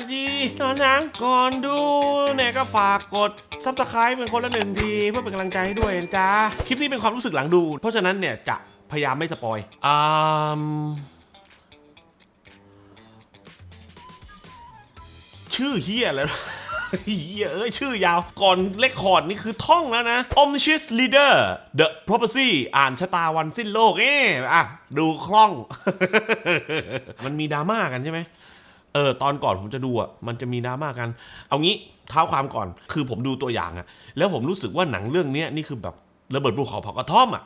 สดีนะนะก่อนดูเนี่ยก็ฝากกดซับสไคร b ์เป็นคนละหนึ่งทีเพื่อเป็นกำลังใจให้ด้วยนะจ้าคลิปนี้เป็นความรู้สึกหลังดู เพราะฉะนั้นเนี่ยจะพยายามไม่สปอยอ่ามชื่อเฮียแล้วเฮียเอ้ยชื่อยาวก่อนเลคคอร์ดนี่คือท่องแล้วนะ Omniscient Leader The Prophecy อ่านชะตาวันสิ้นโลก เอ๊ะอะ ดูคล่อง มันมีดราม่ากันใช่ไหม เออตอนก่อนผมจะดูอะมันจะมีดราม่ากัน เอางี้เท้าความก่อนคือผมดูตัวอย่างอะ แล้วผมรู้สึกว่าหนังเรื่องเนี้ยนี่คือแบบระเบิดภูเขาเผากระท่อมอะ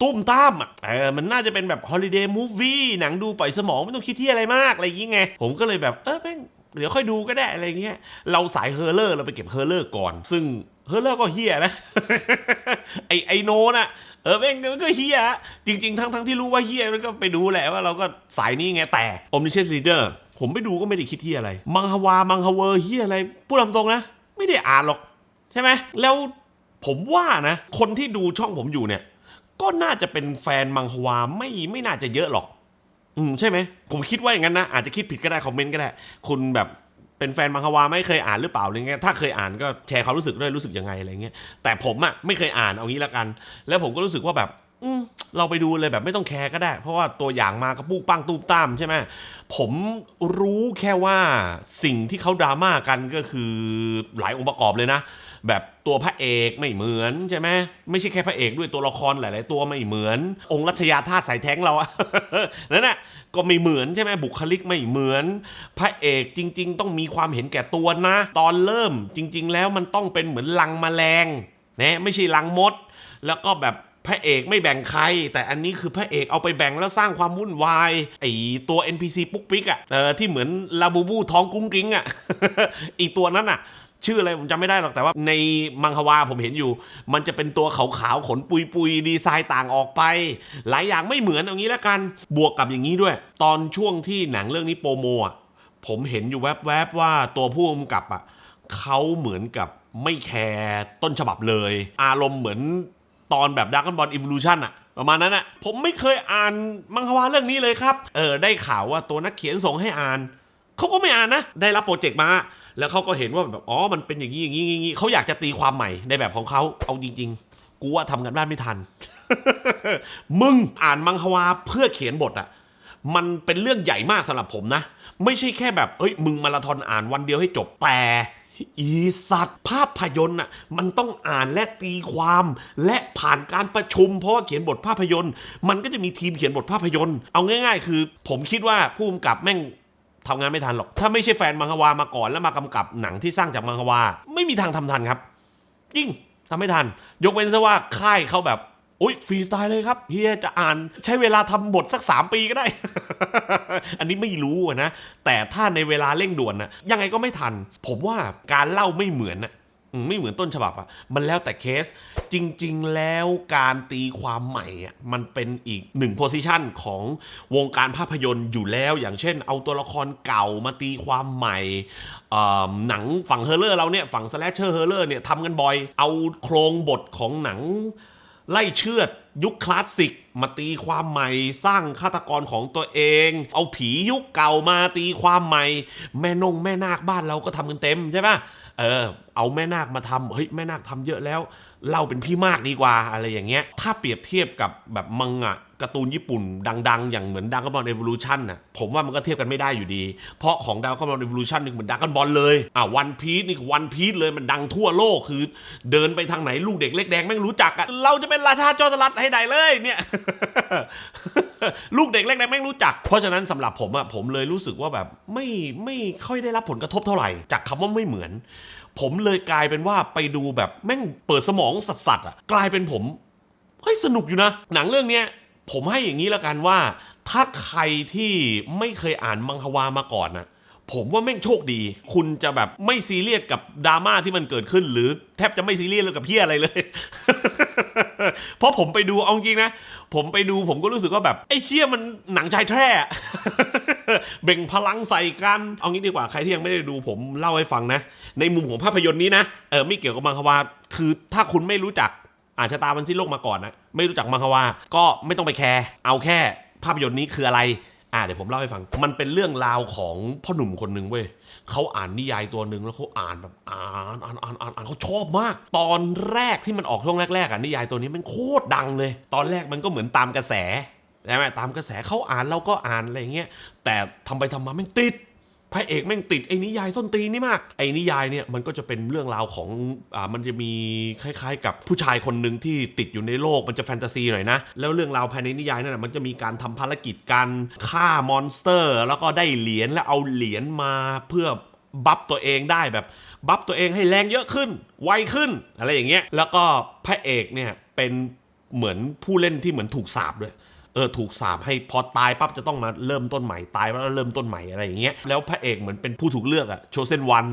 ตุ้มตามอะเออมันน่าจะเป็นแบบฮอลิเดย์มูฟวี่หนังดูปล่อยสมองไม่ต้องคิดที่อะไรมากอะไรอย่างเงี้ยผมก็เลยแบบเออแม่งเดี๋ยวค่อยดูก็ได้อะไรเงี้ย เราสายเฮอร์เลอร์เราไปเก็บเฮอร์เลอร์ก่อน ซึ่งเฮอร์เลอร์ก็เฮียนะ ไอไอโนน่ะ เออแม่งมันก็เฮียจริง ๆ ทั้งทั้งที่รู้ว่าเฮียมันก็ไปดูแหละว่าเราก็สายนี้ไงแต่ Omniscience Leader ผมไปดูก็ไม่ได้คิดเฮียอะไร มังฮวา มังฮเวอร์เฮียอะไรพูดตามตรงนะ ไม่ได้อ่านหรอก ใช่ไหม แล้วผมว่านะ คนที่ดูช่องผมอยู่เนี่ย ก็น่าจะเป็นแฟนมังฮวาไม่ไม่น่าจะเยอะหรอก อืมใช่ไหม ผมคิดว่าอย่างนั้นนะ อาจจะคิดผิดก็ได้คอมเมนต์ก็ได้ คุณแบบเป็นแฟนมังฮวาไม่เคยอ่านหรือเปล่าอะไรเงี้ยถ้าเคยอ่านก็แชร์ความรู้สึกด้วยรู้สึกยังไงอะไรเงี้ยแต่ผมอะไม่เคยอ่านเอางี้ละกัน แล้วผมก็รู้สึกว่าแบบ อืมเราไปดูเลยแบบไม่ต้องแคร์ก็ได้ เพราะว่าตัวอย่างมากระปุกปั้งตูมตามใช่ไหมผมรู้แค่ว่าสิ่งที่เขาดราม่ากันก็คือหลายองค์ประกอบเลยนะ แบบตัวพระเอกไม่เหมือนใช่ไหมไม่ใช่แค่พระเอกด้วยตัวละครหลาย ๆ ตัวไม่เหมือน องค์รัชยาธาตุสายแท้งเราอะ นั่นแหละก็ไม่เหมือนใช่ไหมบุคลิกไม่เหมือน พระเอกจริง ๆ ต้องมีความเห็นแก่ตัวนะ ตอนเริ่มจริง ๆ แล้วมันต้องเป็นเหมือนลังแมลงนะไม่ใช่ลังมด แล้วก็แบบ พระเอกไม่แบ่งใคร แต่อันนี้คือพระเอกเอาไปแบ่งแล้วสร้างความวุ่นวายไอตัว NPC ปุ๊กปิ๊กอะเออที่เหมือนลาบูบูท้องกุ้งกิ้งอะอีตัวนั้นอะชื่ออะไรผมจำไม่ได้หรอกแต่ว่าในมังฮวาผมเห็นอยู่ มันจะเป็นตัวขาวๆขนปุยๆดีไซน์ต่างออกไป หลายอย่างไม่เหมือนเอางี้แล้วกันบวกกับอย่างนี้ด้วย ตอนช่วงที่หนังเรื่องนี้โปรโมอะผมเห็นอยู่แวบๆว่าตัวผู้กำกับอะเขาเหมือนกับไม่แคร์ต้นฉบับเลย อารมณ์เหมือน ตอนแบบ Dragon Ball Evolution อะประมาณนั้นอะผมไม่เคยอ่านมังฮวาเรื่องนี้เลยครับ เออได้ข่าวว่าตัวนักเขียนส่งให้อ่านเขาก็ไม่อ่านนะ ได้รับโปรเจกต์มา แล้วเขาก็เห็นว่าแบบอ๋อมันเป็นอย่างนี้อย่างนี้อย่างนี้เขาอยากจะตีความใหม่ในแบบของเขาเอาจริง ๆ กูว่าทำกันบ้านไม่ทัน มึงอ่านมังฮวาเพื่อเขียนบทอะมันเป็นเรื่องใหญ่มากสำหรับผมนะ ไม่ใช่แค่แบบเอ้ยมึงมาราธอนอ่านวันเดียวให้จบแต่ อีสัตว์ ภาพยนตร์น่ะมันต้องอ่านและตีความและผ่านการประชุม เพราะว่าเขียนบทภาพยนตร์ มันก็จะมีทีมเขียนบทภาพยนตร์ เอาง่าย ๆ คือ ผมคิดว่าผู้กำกับแม่งทำงานไม่ทันหรอก ถ้าไม่ใช่แฟนมังฮวามาก่อนแล้วมากำกับหนังที่สร้างจากมังฮวา ไม่มีทางทำทันครับ จริงทำไม่ทัน ยกเว้นซะว่าค่ายเขาแบบ อ้ยฟรีสไตล์เลยครับเฮียจะอ่านใช้เวลาทำบทสัก 3 ปีก็ได้ อันนี้ไม่รู้นะ แต่ถ้าในเวลาเร่งด่วนนะยังไงก็ไม่ทัน ผมว่าการเล่าไม่เหมือนนะไม่เหมือนต้นฉบับอะมันแล้วแต่เคส จริง ๆ แล้วการตีความใหม่อะมันเป็นอีกหนึ่งโพสิชันของวงการภาพยนตร์อยู่แล้ว อย่างเช่น เอาตัวละครเก่ามาตีความใหม่ หนังฝั่งเฮอร์เลอร์เราเนี่ย ฝั่งสแลชเชอร์เฮอร์เลอร์เนี่ยทำกันบ่อย เอาโครงบทของหนัง ไล่เชือดยุคคลาสสิก มาตีความใหม่ สร้างฆาตกรของตัวเอง เอาผียุคเก่ามาตีความใหม่ แม่นงแม่นาคบ้านเราก็ทำกันเต็มใช่ปะ เออ เอาแม่นาคมาทำเฮ้ยแม่นาคทำเยอะแล้ว เล่าเป็นพี่มากดีกว่าอะไรอย่างเงี้ย ถ้าเปรียบเทียบกับแบบมังงะการ์ตูนญี่ปุ่นดัง ๆ อย่างเหมือนดังก n บอลเอ o l ลูชันน่ะผมว่ามันก็เทียบกันไม่ได้อยู่ดี เพราะของดังก n บอลเอ o l ลูชันนี่เหมือนดังกันบอลเลยอะวันพีซนี่วันพีซเลยมันดังทั่วโลกคือ เดินไปทางไหนลูกเด็กเล็กแดงแม่งรู้จักอะเราจะเป็นราชาโจรสลัดให้ได้เลยเนี่ย ลูกเด็กเล็กแดงแม่งรู้จัก เพราะฉะนั้นสำหรับผมอะผมเลยรู้สึกว่าแบบไม่ไม่ค่อยได้รับผลกระทบเท่าไหร่ จากคำว่าไม่เหมือน ผมเลยกลายเป็นว่าไปดูแบบแม่งเปิดสมองสัสๆอะกลายเป็นผมเฮ้ยสนุกอยู่นะ หนังเรื่องเนี้ยผมให้อย่างนี้แล้วกันว่า ถ้าใครที่ไม่เคยอ่านมังฮวามาก่อนนะผมว่าแม่งโชคดี คุณจะแบบไม่ซีเรียสกับดราม่าที่มันเกิดขึ้น หรือแทบจะไม่ซีเรียสเลยกับเพี้ยอะไรเลย เพราะผมไปดูเอาจริงนะ ผมไปดูผมก็รู้สึกว่าแบบ ไอ้เชี่ยมันหนังชายแท้เบ่งพลังใส่กัน เอางี้ดีกว่าใครที่ยังไม่ได้ดูผมเล่าให้ฟังนะ ในมุมของภาพยนตร์นี้นะเออไม่เกี่ยวกับมังฮวาคือถ้าคุณไม่รู้จักอานชะตามันสิ้นโลกมาก่อนนะ ไม่รู้จักมังฮวาก็ไม่ต้องไปแคร์เอาแค่ภาพยนตร์นี้คืออะไร อ่าเดี๋ยวผมเล่าให้ฟัง มันเป็นเรื่องราวของพ่อหนุ่มคนหนึ่งเว้ยเขาอ่านนิยายตัวหนึ่งแล้วเขาอ่านแบบอ่านอ่านอ่านอ่านอ่านเขาชอบมาก ตอนแรกที่มันออกช่วงแรกๆอะนิยายตัวนี้มันโคตรดังเลย ตอนแรกมันก็เหมือนตามกระแสใช่ไหมตามกระแสเขาอ่านเราก็อ่านอะไรเงี้ยแต่ทำไปทำมาไม่ติด พระเอกแม่งติดไอ้นิยายส้นตีนนี่มาก ไอ้นิยายเนี่ยมันก็จะเป็นเรื่องราวของอ่ามันจะมีคล้าย ๆ กับผู้ชายคนหนึ่งที่ติดอยู่ในโลกมันจะแฟนตาซีหน่อยนะ แล้วเรื่องราวภายในนิยายนั่นนะมันจะมีการทำภารกิจการฆ่ามอนสเตอร์ แล้วก็ได้เหรียญแล้วเอาเหรียญมาเพื่อบัฟตัวเองได้แบบบัฟตัวเองให้แรงเยอะขึ้น ไวขึ้นอะไรอย่างเงี้ยแล้วก็พระเอกเนี่ยเป็นเหมือนผู้เล่นที่เหมือนถูกสาบด้วย เออถูกสาปให้พอตายปั๊บจะต้องมาเริ่มต้นใหม่ตายแล้วเริ่มต้นใหม่อะไรอย่างเงี้ยแล้วพระเอกเหมือนเป็นผู้ถูกเลือกอะโชเซนวัน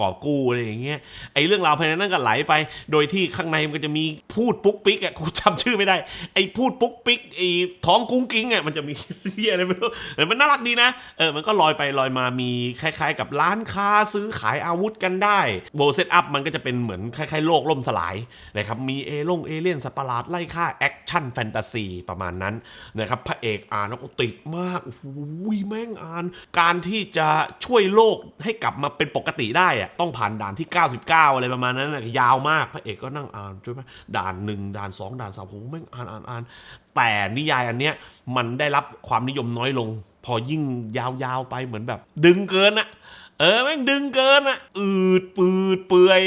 ก่อกู้อะไรอย่างเงี้ยไอ้เรื่องราวภายในนั้นก็ไหลไป โดยที่ข้างในมันก็จะมีพูดปุ๊กปิ๊กอะกูจำชื่อไม่ได้ ไอ้พูดปุ๊กปิ๊กไอ้ท้องกุ้งกิ้งอะมันจะมีเฮียอะไรไม่รู้แต่มันน่ารักดีนะเออมันก็ลอยไปลอยมามีคล้าย ๆ กับร้านค้าซื้อขายอาวุธกันได้โบเซตอัพมันก็จะเป็นเหมือนคล้ายๆโลกล่มสลายนะครับมีเอลงเอเลี่ยนสัตว์ประหลาดไล่ฆ่าแอคชั่นแฟนตาซีประมาณนั้นนะครับพระเอกอ่านแล้วก็ติดมากโอ้โหแม่งอ่าน การที่จะช่วยโลกให้กลับมาเป็นปกติได้อะต้องผ่านด่านที่ 99 อะไรประมาณนั้นนะยาวมากพระเอกก็นั่งอ่านใช่ไหมด่านหนึ่งด่านสองด่านสามโอ้แม่งอ่านอ่านอ่านแต่นิยายอันเนี้ยมันได้รับความนิยมน้อยลง พอยิ่งยาวๆไปเหมือนแบบ ดึงเกินอะเออแม่งดึงเกินอะอืดปืดเปื่อย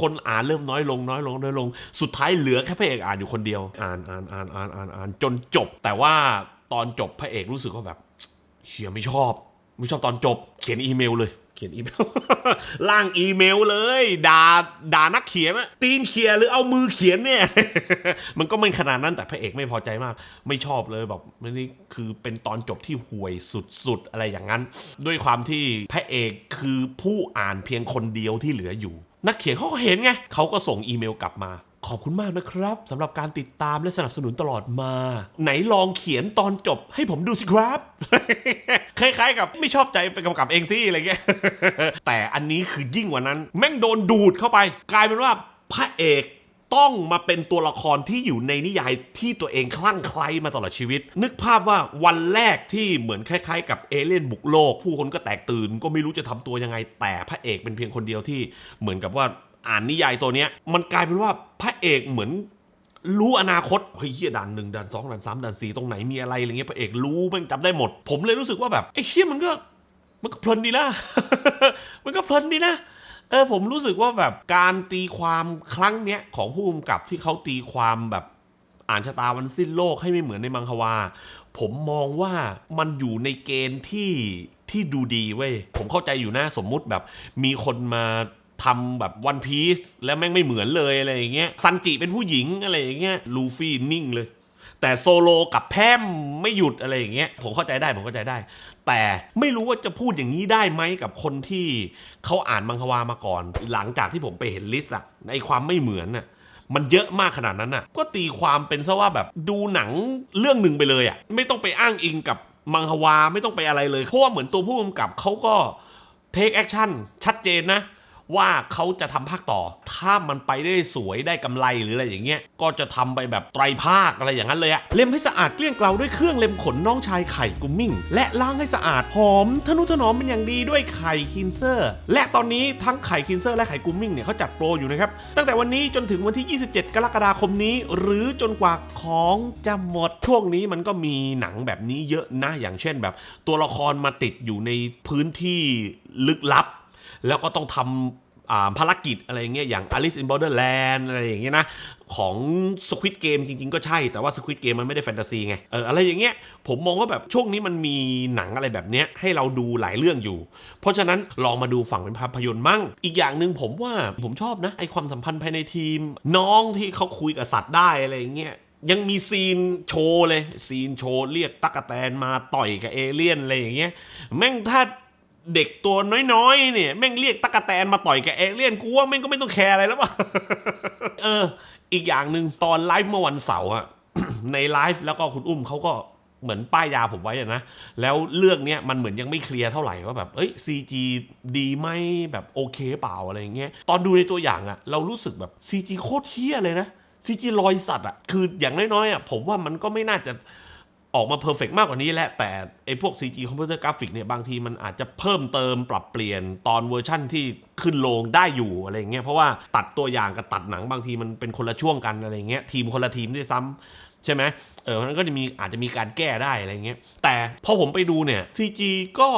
คนอ่านเริ่มน้อยลงน้อยลงน้อยลง สุดท้ายเหลือแค่พระเอกอ่านอยู่คนเดียว อ่านอ่านอ่านอ่านอ่านอ่านจนจบ แต่ว่าตอนจบพระเอกรู้สึกว่าแบบเชียไม่ชอบ ไม่ชอบตอนจบ เขียนอีเมลเลย เขียนอีเมล ล่างอีเมลเลยด่าด่านักเขียนอะตีนเขียนหรือเอามือเขียนเนี่ย มันก็ไม่ขนาดนั้นแต่พระเอกไม่พอใจมาก ไม่ชอบเลยแบบนี่คือเป็นตอนจบที่ห่วยสุดๆ อะไรอย่างนั้น ด้วยความที่พระเอกคือผู้อ่านเพียงคนเดียวที่เหลืออยู่ นักเขียนเขาก็เห็นไงเขาก็ส่งอีเมลกลับมา ขอบคุณมากนะครับสำหรับการติดตามและสนับสนุนตลอดมา ไหนลองเขียนตอนจบให้ผมดูสิครับ คล้ายๆกับไม่ชอบใจไปกำกับเองสิอะไรเงี้ย แต่อันนี้คือยิ่งกว่านั้น แม่งโดนดูดเข้าไป กลายเป็นว่าพระเอกต้องมาเป็นตัวละครที่อยู่ในนิยายที่ตัวเองคลั่งไคล้มาตลอดชีวิต นึกภาพว่าวันแรกที่เหมือนคล้ายๆ กับเอเลี่ยนบุกโลก ผู้คนก็แตกตื่นก็ไม่รู้จะทำตัวยังไง แต่พระเอกเป็นเพียงคนเดียวที่เหมือนกับว่า อ่านนิยายตัวเนี้ย มันกลายเป็นว่าพระเอกเหมือนรู้อนาคตเฮ้ยเฮียด่านหนึ่งด่านสองด่านสามด่านสี่ตรงไหนมีอะไรอะไรเงี้ยพระเอกรู้แมันจำได้หมด ผมเลยรู้สึกว่าแบบไอ้เฮียมันก็มันก็เพลินดีนะ มันก็เพลินดีนะ เออผมรู้สึกว่าแบบการตีความครั้งเนี้ยของผู้กำกับที่เขาตีความแบบอ่านชะตาวันสิ้นโลกให้ไม่เหมือนในมังควา ผมมองว่ามันอยู่ในเกณฑ์ที่ที่ดูดีเว้ย ผมเข้าใจอยู่นะสมมุติแบบมีคนมา ทำแบบวันพีซแล้วแม่งไม่เหมือนเลยอะไรอย่างเงี้ยซันจิเป็นผู้หญิงอะไรอย่างเงี้ยลูฟี่นิ่งเลย แต่โซโลกับแพมไม่หยุดอะไรอย่างเงี้ยผมเข้าใจได้ผมเข้าใจได้ แต่ไม่รู้ว่าจะพูดอย่างนี้ได้ไหมกับคนที่เขาอ่านมังความาก่อน หลังจากที่ผมไปเห็นลิสต์อะในความไม่เหมือนน่ะมันเยอะมากขนาดนั้นน่ะ ก็ตีความเป็นซะว่าแบบดูหนังเรื่องหนึ่งไปเลยอะไม่ต้องไปอ้างอิงกับมังควา ไม่ต้องไปอะไรเลย เพราะว่าเหมือนตัวผู้กำกับเขาก็เทคแอคชั่นชัดเจนนะ ว่าเขาจะทำภาคต่อ ถ้ามันไปได้สวยได้กำไรหรืออะไรอย่างเงี้ย ก็จะทำไปแบบไตรภาคอะไรอย่างนั้นเลยอะเล็มให้สะอาดเกลี้ยงเกลาด้วยเครื่องเล็มขนน้องชายไข่กุมมิ่ง และล้างให้สะอาดหอมทนุถนอมเป็นอย่างดีด้วยไข่คินเซอร์ และตอนนี้ทั้งไข่คินเซอร์และไข่กุมมิ่งเนี่ยเขาจัดโปรอยู่นะครับ ตั้งแต่วันนี้จนถึงวันที่ 27 กรกฎาคมนี้ หรือจนกว่าของจะหมดช่วงนี้มันก็มีหนังแบบนี้เยอะนะอย่างเช่นแบบ ตัวละครมาติดอยู่ในพื้นที่ลึกลับ แล้วก็ต้องทำ ภารกิจอะไรอย่างเงี้ยอย่าง Alice in Borderland อะไรอย่างเงี้ยนะ ของ Squid Game จริงๆ ก็ใช่แต่ว่า Squid Game มันไม่ได้แฟนตาซีไงเอออะไรอย่างเงี้ยผมมองว่าแบบช่วงนี้มันมีหนังอะไรแบบเนี้ยให้เราดูหลายเรื่องอยู่ เพราะฉะนั้นลองมาดูฝั่งเป็นภาพยนตร์มั่ง อีกอย่างหนึ่งผมว่าผมชอบนะไอความสัมพันธ์ภายในทีม น้องที่เขาคุยกับสัตว์ได้อะไรอย่างเงี้ยยังมีซีนโชว์เลย ซีนโชว์เรียกตั๊กแตนมาต่อยกับเอเลี่ยนอะไรอย่างเงี้ยแม่งถ้า เด็กตัวน้อยๆ เนี่ยแม่งเรียกตั๊กแตนมาต่อยกับเอเลี่ยนกูว่าแม่งก็ไม่ต้องแคร์อะไรแล้วป่ะเออ อีกอย่างหนึ่งตอนไลฟ์เมื่อวันเสาร์อะในไลฟ์แล้วก็คุณอุ้มเขาก็เหมือนป้ายยาผมไว้นะ แล้วเรื่องเนี้ยมันเหมือนยังไม่เคลียร์เท่าไหร่ว่าแบบ เอ้ย CG ดีไหมแบบโอเคเปล่าอะไรอย่างเงี้ย ตอนดูในตัวอย่างอะเรารู้สึกแบบ CG โคตรเฮี้ยเลยนะ CG รอยสัตว์อะคืออย่างน้อยๆอะผมว่ามันก็ไม่น่าจะ ออกมาเพอร์เฟกมากกว่านี้แหละ แต่ไอ้พวก CG คอมพิวเตอร์กราฟิกเนี่ยบางทีมันอาจจะเพิ่มเติมปรับเปลี่ยนตอนเวอร์ชั่นที่ขึ้นโรงได้อยู่อะไรเงี้ยเพราะว่าตัดตัวอย่างกับตัดหนังบางทีมันเป็นคนละช่วงกันอะไรเงี้ยทีมคนละทีมด้วยซ้ำใช่ไหมเออมันก็จะมีอาจจะมีการแก้ได้อะไรเงี้ยแต่พอผมไปดูเนี่ย CG ก็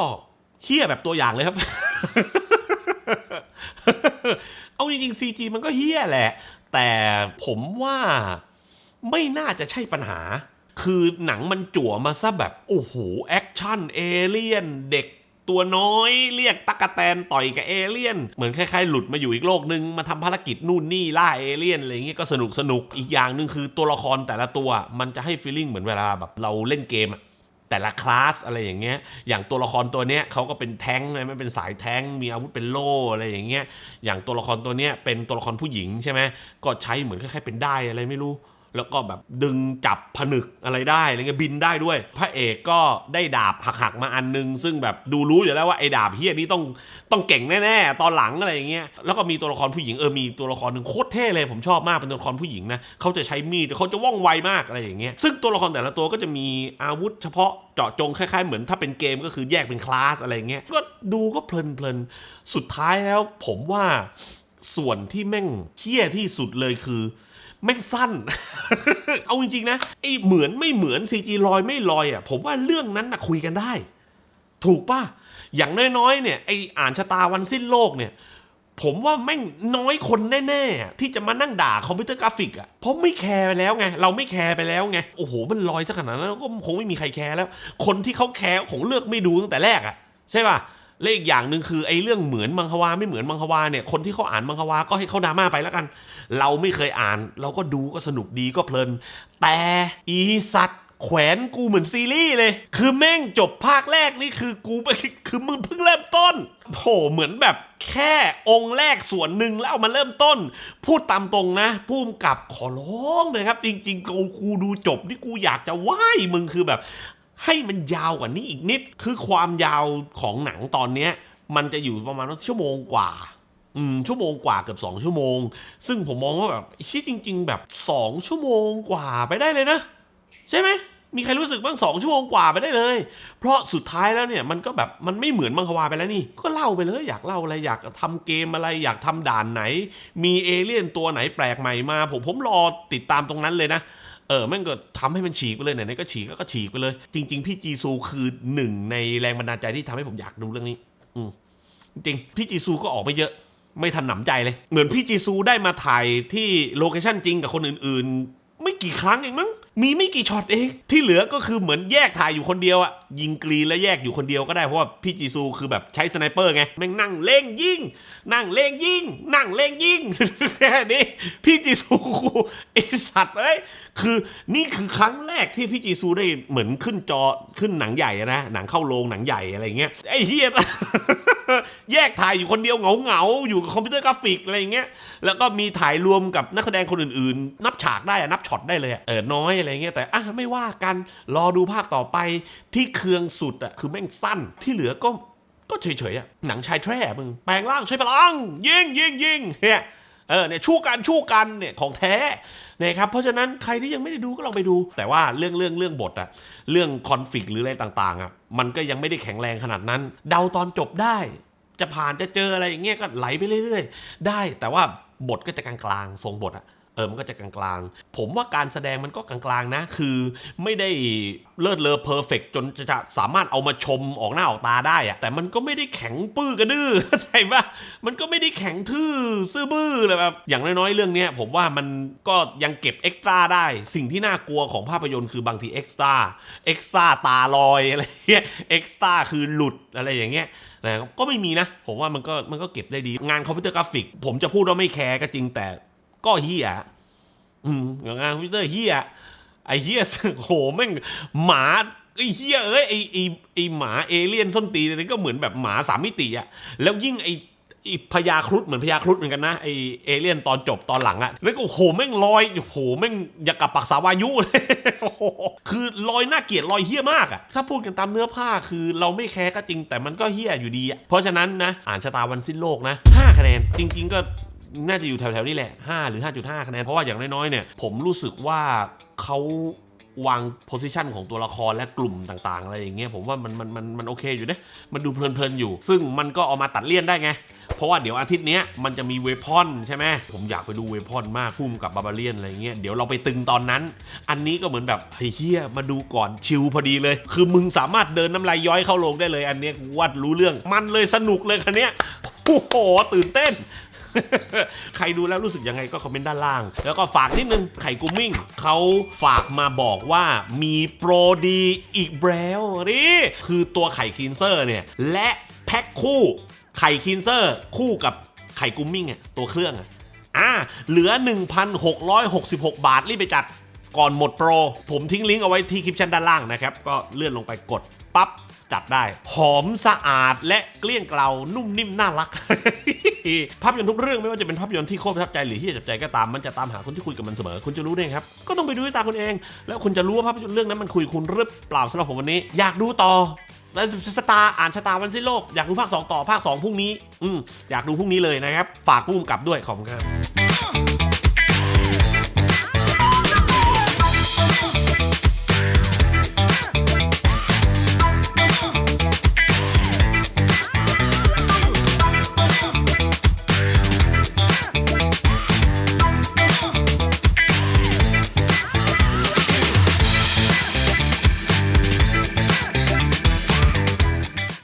เฮี้ยแบบตัวอย่างเลยครับเอาจริงๆ CG มันก็เฮี้ยแหละ แต่ผมว่าไม่น่าจะใช่ปัญหา คือหนังมันจั่วมาซะแบบ โอ้โห แอคชั่น เอเลี่ยน เด็กตัวน้อยเรียกตักกะแตนต่อยกับเอเลี่ยน เหมือนคล้ายๆ หลุดมาอยู่อีกโลกนึง มาทำภารกิจนู่นนี่ล่าเอเลี่ยนอะไรเงี้ยก็สนุกสนุกอีกอย่างหนึ่งคือตัวละครแต่ละตัวมันจะให้ฟีลลิ่งเหมือนเวลาแบบเราเล่นเกมอะแต่ละคลาสอะไรอย่างเงี้ย อย่างตัวละครตัวเนี้ยเขาก็เป็นแท้งนะไม่เป็นสายแท้ง มีอาวุธเป็นโล่อะไรอย่างเงี้ย อย่างตัวละครตัวเนี้ยเป็นตัวละครผู้หญิงใช่ไหมก็ใช้เหมือนคล้ายๆเป็นได้อะไรไม่รู้ แล้วก็แบบดึงจับผนึกอะไรได้อะไรเงี้ยบินได้ด้วย พระเอกก็ได้ดาบหักๆมาอันนึง ซึ่งแบบดูรู้อยู่แล้วว่าไอ้ดาบเฮียนี้ต้องต้องเก่งแน่ๆ ตอนหลังอะไรอย่างเงี้ยแล้วก็มีตัวละครผู้หญิงเออมีตัวละครหนึ่งโคตรเท่เลยผมชอบมากเป็นตัวละครผู้หญิงนะเขาจะใช้มีดเขาจะว่องไวมากอะไรอย่างเงี้ยซึ่งตัวละครแต่ละตัวก็จะมีอาวุธเฉพาะเจาะจงคล้ายๆเหมือนถ้าเป็นเกมก็คือแยกเป็นคลาสอะไรเงี้ยก็ดูก็เพลินๆสุดท้ายแล้วผมว่าส่วนที่แม่งเที่ยที่สุดเลยคือ แม่งสั้น เอาจริงๆนะไอ้เหมือนไม่เหมือน CG ลอยไม่ลอยอะผมว่าเรื่องนั้นนะคุยกันได้ ถูกป่ะ อย่างน้อยๆเนี่ยไอ้อ่านชะตาวันสิ้นโลกเนี่ย ผมว่าแม่งน้อยคนแน่ๆ ที่จะมานั่งด่าคอมพิวเตอร์กราฟิกอะเพราะไม่แคร์ไปแล้วไง เราไม่แคร์ไปแล้วไง โอ้โห มันลอยซะขนาดนั้นก็คงไม่มีใครแคร์แล้ว คนที่เขาแคร์คงเลือกไม่ดูตั้งแต่แรกอะใช่ป่ะ และอีกอย่างหนึ่งคือไอ้เรื่องเหมือนมังควาไม่เหมือนมังควาเนี่ยคนที่เขาอ่านมังควาก็ให้เขาดราม่าไปแล้วกัน เราไม่เคยอ่าน เราก็ดูก็สนุกดีก็เพลิน แต่อีสัตว์แขวนกูเหมือนซีรีส์เลย คือแม่งจบภาคแรกนี่คือกูไปคือมึงเพิ่งเริ่มต้นโหเหมือนแบบแค่องค์แรกส่วนหนึ่งแล้วเอามาเริ่มต้น พูดตามตรงนะพูมกับขอร้องเลยครับ จริง ๆ กูกูดูจบนี่กูอยากจะไหว้มึงคือแบบ ให้มันยาวกว่านี้อีกนิด คือความยาวของหนังตอนเนี้ย มันจะอยู่ประมาณชั่วโมงกว่า อืม ชั่วโมงกว่าเกือบสองชั่วโมง ซึ่งผมมองว่าแบบชิจริง ๆ แบบสองชั่วโมงกว่าไปได้เลยนะ ใช่ไหมมีใครรู้สึกบ้างสองชั่วโมงกว่าไปได้เลย เพราะสุดท้ายแล้วเนี่ยมันก็แบบมันไม่เหมือนมังควาไปแล้วนี่ ก็เล่าไปเลย อยากเล่าอะไรอยากทำเกมอะไรอยากทำด่านไหน มีเอเลี่ยนตัวไหนแปลกใหม่มา ผมผมรอติดตามตรงนั้นเลยนะ เออแม่งก็ทำให้มันฉีกไปเลยไหนๆก็ฉีกก็ก็ฉีกไปเลย จริง ๆ พี่จีซูคือหนึ่งในแรงบันดาลใจที่ทำให้ผมอยากดูเรื่องนี้ อืมจริงพี่จีซูก็ออกไปเยอะ ไม่ทันหนำใจเลย เหมือนพี่จีซูได้มาถ่ายที่โลเคชั่นจริงกับคนอื่นๆ ไม่กี่ครั้งเองมั้ง มีไม่กี่ช็อตเอง ที่เหลือก็คือเหมือนแยกถ่ายอยู่คนเดียวอะยิงกรีนแล้วแยกอยู่คนเดียวก็ได้เพราะว่าพี่จีซูคือแบบใช้สไนเปอร์ไงแม่งนั่งเล่งยิงนั่งเล่งยิงนั่งเล่งยิงแค่นี้พี่จีซูไอสัตว์เอ้ยคือนี่คือครั้งแรกที่พี่จีซูได้เหมือนขึ้นจอขึ้นหนังใหญ่นะหนังเข้าโรงหนังใหญ่อะไรเงี้ยไอ้เฮียแยกถ่ายอยู่คนเดียวเหงาเหงาๆอยู่กับคอมพิวเตอร์กราฟิกอะไรเงี้ยแล้วก็มีถ่ายรวมกับนักแสดงคนอื่นๆ นับฉากได้อะนับช็อตได้เลยเออน้อยอะไรเงี้ยแต่อะไม่ว่ากันรอดูภาคต่อไปที่เคืองสุดอะคือแม่งสั้นที่เหลือก็ก็เฉยๆอะหนังชายแทร่มึงแปลงร่างใช้พลังยิงยิงยิงเนี่ยเออเนี่ยชู้กันชู้กันเนี่ยของแท้นะครับเพราะฉะนั้นใครที่ยังไม่ได้ดูก็ลองไปดู แต่ว่าเรื่องเรื่องเรื่องบทอะเรื่องคอนฟ lict หรืออะไรต่างๆอะมันก็ยังไม่ได้แข็งแรงขนาดนั้น เดาตอนจบได้ จะผ่านจะเจออะไรอย่างเงี้ยก็ไหลไปเรื่อย ๆ ได้แต่ว่าบทก็จะกลางๆทรงบทอะ เออมันก็จะกลางๆ ผมว่าการแสดงมันก็กลางๆนะ คือไม่ได้เลิศเลอเพอร์เฟกจนจะจะสามารถเอามาชมออกหน้าออกตาได้อะแต่มันก็ไม่ได้แข็งปื้อกระดื้อเข้าใจปะมันก็ไม่ได้แข็งทื่อซื่อบื้อเลยแบบอย่างน้อยๆ เรื่องเนี้ยผมว่ามันก็ยังเก็บเอ็กซ์ตร้าได้ สิ่งที่น่ากลัวของภาพยนตร์คือบางทีเอ็กซ์ตร้าเอ็กซ์ตร้าตาลอยอะไรเงี้ยเอ็กซ์ตร้าคือหลุดอะไรอย่างเงี้ยนะก็ไม่มีนะ ผมว่ามันก็มันก็เก็บได้ดี งานคอมพิวเตอร์กราฟิก ผมจะพูดว่าไม่แคร์ก็จริงแต่ ก็เฮียอืมงานคอมพิวเตอร์เฮียไอเฮียโหแม่งหมาไอเฮียเอ้ยไอไอไอหมาเอเลี่ยนส้นตีนี่ก็เหมือนแบบหมาสามมิติอะแล้วยิ่งไอไอพญาครุฑเหมือนพญาครุฑเหมือนกันนะไอเอเลี่ยนตอนจบตอนหลังอะแล้วก็โหแม่งลอยโหแม่งอยากกับปักษาวายุเลยคือลอยน่าเกลียดลอยเฮี้ยมากอะถ้าพูดกันตามเนื้อผ้าคือเราไม่แคร์ก็จริงแต่มันก็เฮี้ยอยู่ดีอะเพราะฉะนั้นนะอ่านชะตาวันสิ้นโลกนะ5คะแนนจริง ๆ ก็ น่าจะอยู่แถวๆนี้แหละ 5 หรือ 5.5 คะแนน เพราะว่าอย่างน้อยๆเนี่ยผมรู้สึกว่าเขาวางโพสิชันของตัวละครและกลุ่มต่างๆ อะไรอย่างเงี้ยผมว่ามันมันมันมันโอเคอยู่นะมันดูเพลินๆอยู่ ซึ่งมันก็เอามาตัดเลี่ยนได้ไง เพราะว่าเดี๋ยวอาทิตย์นี้มันจะมีเวพอนใช่ไหมผมอยากไปดูเวพอนมากพุ่มกับบาบาเลียนอะไรเงี้ยเดี๋ยวเราไปตึงตอนนั้น อันนี้ก็เหมือนแบบเฮียมาดูก่อนชิลพอดีเลย คือมึงสามารถเดินน้ำลายย้อยเข้าโรงได้เลย อันเนี้ยว่ารู้เรื่องมันเลยสนุกเลยคันเนี้ยโอ้โหตื่นเต้น ใครดูแล้วรู้สึกยังไงก็คอมเมนต์ด้านล่าง แล้วก็ฝากนิดนึงไข่กุ้มมิ่งเขาฝากมาบอกว่ามีโปรดีอีกแล้วนี่คือตัวไข่คลีนเซอร์เนี่ย และแพ็คคู่ไข่คลีนเซอร์คู่กับไข่กุ้มมิ่งอะตัวเครื่องอะอ่าเหลือ 1,666 บาท รีบไปจัดก่อนหมดโปร ผมทิ้งลิงก์เอาไว้ที่คลิปชั้นด้านล่างนะครับ ก็เลื่อนลงไปกดปั๊บ จัดได้ หอมสะอาดและเกลี้ยงเกลานุ่มนิ่มน่ารัก ภาพยนตร์ทุกเรื่องไม่ว่าจะเป็นภาพยนตร์ที่โคตรประทับใจหรือที่จับใจก็ตามมันจะตามหาคนที่คุยกับมันเสมอ คุณจะรู้ได้ไงครับ ก็ต้องไปดูด้วยตาคุณเอง แล้วคุณจะรู้ว่าภาพยนตร์เรื่องนั้นมันคุยคุณหรือเปล่าสำหรับผมวันนี้ อยากดูต่อแล้วชะตาอ่านชะตาวันสิ้นโลก อยากดูภาค 2 ต่อภาค 2 พรุ่งนี้ อืมอยากดูพรุ่งนี้เลยนะครับ ฝากผู้กำกับด้วยขอบคุณครับ